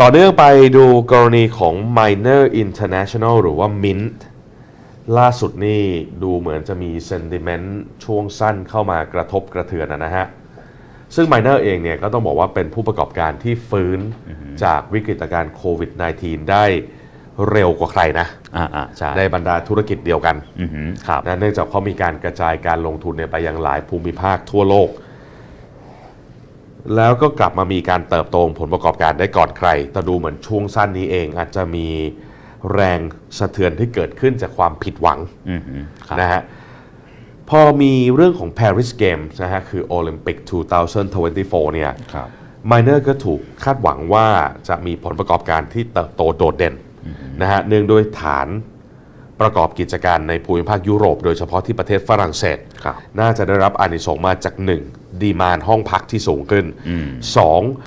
ต่อเนื่องไปดูกรณีของ Miner International หรือว่า Mint ล่าสุดนี่ดูเหมือนจะมี sentiment ช่วงสั้นเข้ามากระทบกระเทือนนะฮะ ซึ่ง Miner เองเนี่ยก็ต้องบอกว่าเป็นผู้ประกอบการที่ฟื้นจากวิกฤตการณ์โควิด -19 ได้เร็วกว่าใครนะอ่าอ่าใช่ในบรรดาธุรกิจเดียวกันอือหือครับนะเนื่องจากเขามีการกระจายการลงทุนเนี่ยไปยังหลายภูมิภาคทั่วโลก แล้วก็กลับมามีการเติบโตของผลประกอบการได้ก่อนใคร แต่ดูเหมือนช่วงสั้นนี้เองอาจจะมีแรงสะเทือนที่เกิดขึ้นจากความผิดหวังอือหือครับนะฮะพอมีเรื่องของ Paris Games นะฮะคือ Olympic 2024 เนี่ยครับ Miner ก็ถูกคาดหวังว่าจะมีผลประกอบการที่เติบโตโดดเด่นนะฮะเนื่องด้วยฐาน ประกอบกิจการในภูมิภาคยุโรป โดยเฉพาะที่ประเทศฝรั่งเศสครับน่าจะได้รับอานิสงส์มาจาก 1. ดีมานห้องพักที่สูงขึ้น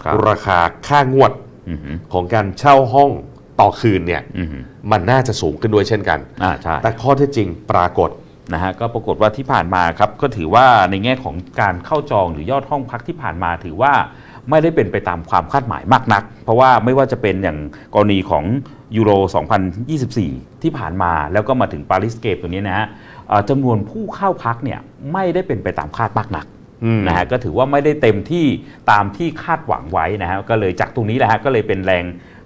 ครับ 2. ราคาค่างวดอือหือของการเช่าห้องต่อคืนเนี่ยอือหือมันน่าจะสูงขึ้นด้วยเช่นกันอ่าใช่แต่ข้อเท็จจริงปรากฏนะฮะก็ปรากฏว่าที่ผ่านมาครับก็ถือว่าในแง่ของการเข้าจองหรือยอดห้องพักที่ผ่านมาถือว่า ไม่ได้เป็นไปตามความคาดหมายมากนัก เพราะว่าไม่ว่าจะเป็นอย่างกรณีของยูโร 2024 ที่ผ่านมาแล้วก็มาถึงปารีสเกมตัวนี้นะฮะเอ่อจำนวนผู้เข้าพักเนี่ยไม่ได้เป็นไปตามคาดมากนักอืมนะฮะก็ถือว่าไม่ได้เต็มที่ตามที่คาดหวังไว้นะฮะก็เลยจากตรงนี้แหละฮะก็เลยเป็นแรง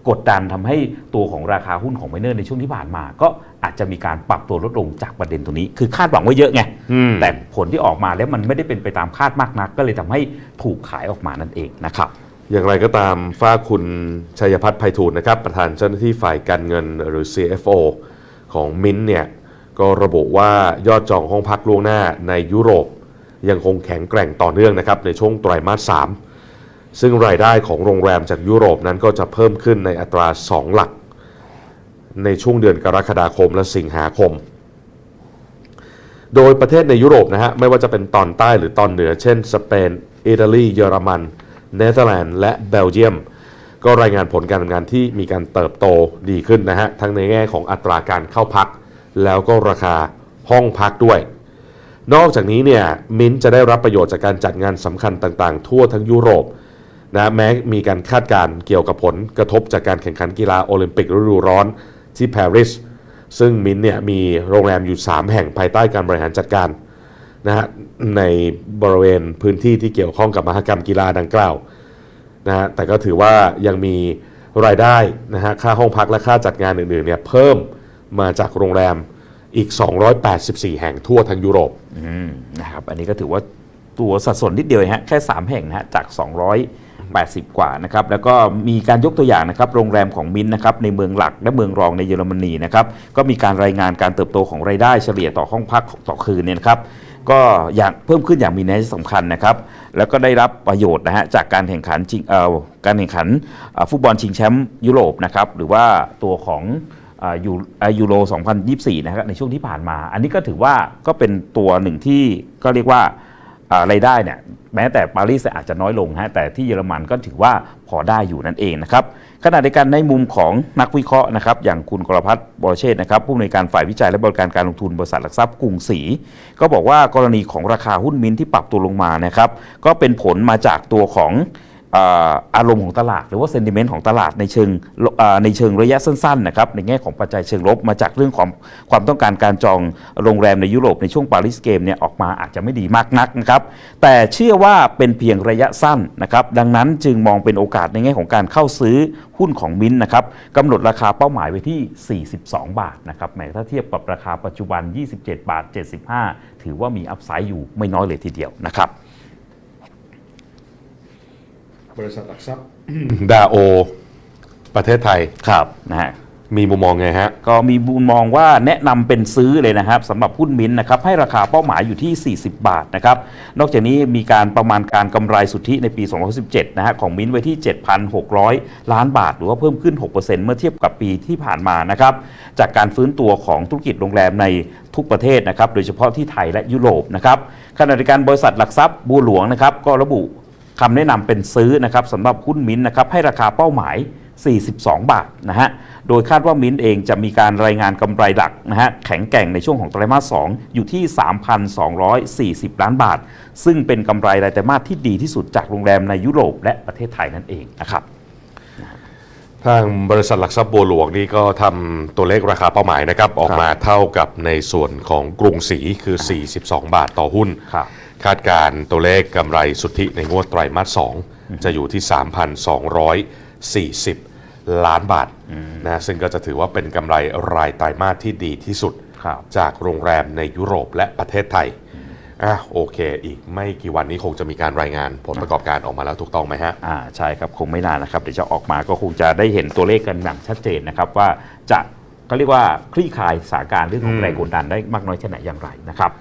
กดดันทำให้ตัวของราคาหุ้นของไมเนอร์ในช่วงที่ผ่านมา ก็อาจจะมีการปรับตัวลดลงจากประเด็นตรงนี้ คือคาดหวังไว้เยอะไงอืมแต่ผลที่ออกมาแล้วมันไม่ได้เป็นไปตามคาดมากนัก ก็เลยทำให้ถูกขายออกมานั่นเองนะครับอย่างไรก็ตามฝ้ากคุณชัยพัฒน์ไพฑูรย์นะครับ ประธานเจ้าหน้าที่ฝ่ายการเงินหรือ CFO ของมินเนี่ยก็ระบุว่ายอดจองห้องพักล่วงหน้าในยุโรป ยังคงแข็งแกร่งต่อเนื่องนะครับในช่วงไตรมาส3 ซึ่งรายได้ของโรงแรมจากยุโรปนั้นก็จะเพิ่มขึ้นในอัตรา 2 หลัก ในช่วงเดือนกรกฎาคมและสิงหาคม โดยประเทศในยุโรปนะฮะไม่ว่าจะเป็นตอนใต้หรือตอนเหนือ เช่น สเปน อิตาลี เยอรมัน เนเธอร์แลนด์ และเบลเยียม ก็รายงานผลการทำงานที่มีการเติบโตดีขึ้นนะฮะทั้งในแง่ของอัตราการเข้าพัก แล้วก็ราคาห้องพักด้วยนอกจากนี้เนี่ย มินท์จะได้รับประโยชน์จากการจัดงานสำคัญต่างๆ ทั่วทั้งยุโรป นะแม้มีการคาดการเกี่ยวกับผลกระทบจากการแข่งขันกีฬาโอลิมปิกฤดูร้อนที่ปารีสซึ่งมินเนี่ยมีโรงแรมอยู่ 3 แห่งภายใต้การบริหารจัดการนะฮะในบริเวณพื้นที่ที่เกี่ยวข้องกับมหกรรมกีฬาดังกล่าวนะฮะแต่ก็ถือว่ายังมีรายได้นะฮะค่าห้องพักและค่าจัดงานอื่นๆเนี่ยเพิ่มมาจากโรงแรมอีก 284 แห่งทั่วทั้งยุโรปนะครับอันนี้ก็ถือว่าตัวสัดส่วนนิดเดียวฮะแค่ 3 แห่งนะฮะจาก 80 กว่านะครับแล้วก็มีการยกตัวอย่างนะครับโรงแรมของมินนะครับในเมืองหลักและเมืองรองในเยอรมนีนะครับก็มีการรายงานการเติบโตของรายได้เฉลี่ยต่อห้องพักต่อคืนเนี่ยนะครับก็อย่างเพิ่มขึ้นอย่างมีนัยสำคัญนะครับแล้วก็ได้รับประโยชน์นะฮะจากการแข่งขันจริงเอ่อการแข่งขันฟุตบอลชิงแชมป์ยุโรปนะครับหรือว่าตัวของยูอ่ายูโร 2024 นะครับในช่วงที่ผ่านมา อันนี้ก็ถือว่าก็เป็นตัวหนึ่งที่ก็เรียกว่า รายได้เนี่ยแม้แต่ปารีสอาจจะน้อยลงฮะแต่ที่เยอรมันก็ถือว่าพอได้อยู่นั่นเองนะครับขณะเดียวกันในมุมของนักวิเคราะห์นะครับอย่างคุณกรพัฒน์บรเชษนะครับผู้อำนวยการฝ่ายวิจัยและบริการการลงทุนบริษัทหลักทรัพย์กรุงศรีก็บอกว่ากรณีของราคาหุ้นมินที่ปรับตัวลงมานะครับก็เป็นผลมาจากตัวของ อารมณ์ของตลาด หรือว่าเซนติเมนต์ของตลาดในเชิงในเชิงระยะสั้นๆนะครับในแง่ของปัจจัยเชิงลบมาจากเรื่องของความต้องการการจองโรงแรมในยุโรปในช่วงปารีสเกมเนี่ยออกมาอาจจะไม่ดีมากนักนะครับแต่เชื่อว่าเป็นเพียงระยะสั้นนะครับดังนั้นจึงมองเป็นโอกาสในแง่ของการเข้าซื้อหุ้นของมินท์นะครับกำหนดราคาเป้าหมายไว้ที่ 42 บาทนะครับแหมถ้าเทียบกับราคาปัจจุบัน 27 บาท 75 ถือว่ามีอัพไซด์อยู่ไม่น้อยเลยทีเดียวนะครับ บริษัทหลักทรัพย์ดาโอ ประเทศไทยครับนะฮะมีมุมมองไงฮะ ก็มีมุมมองว่าแนะนำเป็นซื้อเลยนะครับสำหรับหุ้นมินท์นะครับให้ราคาเป้าหมายอยู่ที่ 40 บาทนะครับ นอกจากนี้มีการประมาณการกำไรสุทธิในปี 2017นะฮะของมินท์ไว้ที่ 7,600 ล้านบาท หรือว่าเพิ่มขึ้น 6%เมื่อเทียบกับปีที่ผ่านมานะครับจากการฟื้นตัวของธุรกิจโรงแรมในทุกประเทศนะครับโดยเฉพาะที่ไทยและยุโรปนะครับขณะเดียวกันบริษัทหลักทรัพย์บัวหลวงนะครับก็ระบุ คำแนะนำเป็นซื้อนะครับสำหรับหุ้นมินท์นะครับให้ราคาเป้าหมาย 42 บาทนะฮะ โดยคาดว่ามินท์เองจะมีการรายงานกำไรหลักนะฮะแข็งแกร่งในช่วงของไตรมาส 2 อยู่ที่ 3,240 ล้านบาท ซึ่งเป็นกำไรรายไตรมาสที่ดีที่สุดจากโรงแรมในยุโรปและประเทศไทยนั่นเองนะครับทางบริษัทหลักทรัพย์บัวหลวงนี่ก็ทำตัวเลขราคาเป้าหมายนะครับ ออกมาเท่ากับในส่วนของกรุงศรีคือ 42 บาทต่อหุ้น ครับคาดการณ์ตัวเลขกำไรสุทธิในงวดไตรมาส 2 จะอยู่ที่ 3,240 ล้านบาทนะซึ่งก็จะถือว่าเป็นกำไรรายไตรมาสที่ดีที่สุดครับจากโรงแรมในยุโรปและประเทศไทยอะโอเค อีกไม่กี่วันนี้คงจะมีการรายงานผลประกอบการออกมาแล้วถูกต้องไหมฮะอ่าใช่ครับ คงไม่นานนะครับ เดี๋ยวจะออกมาก็คงจะได้เห็นตัวเลขกันอย่างชัดเจนนะครับว่าจะเขาเรียกว่าคลี่คลายสถานการณ์เรื่องของอืมแรงกดดันได้มากน้อยแค่ไหนอย่างไรนะครับ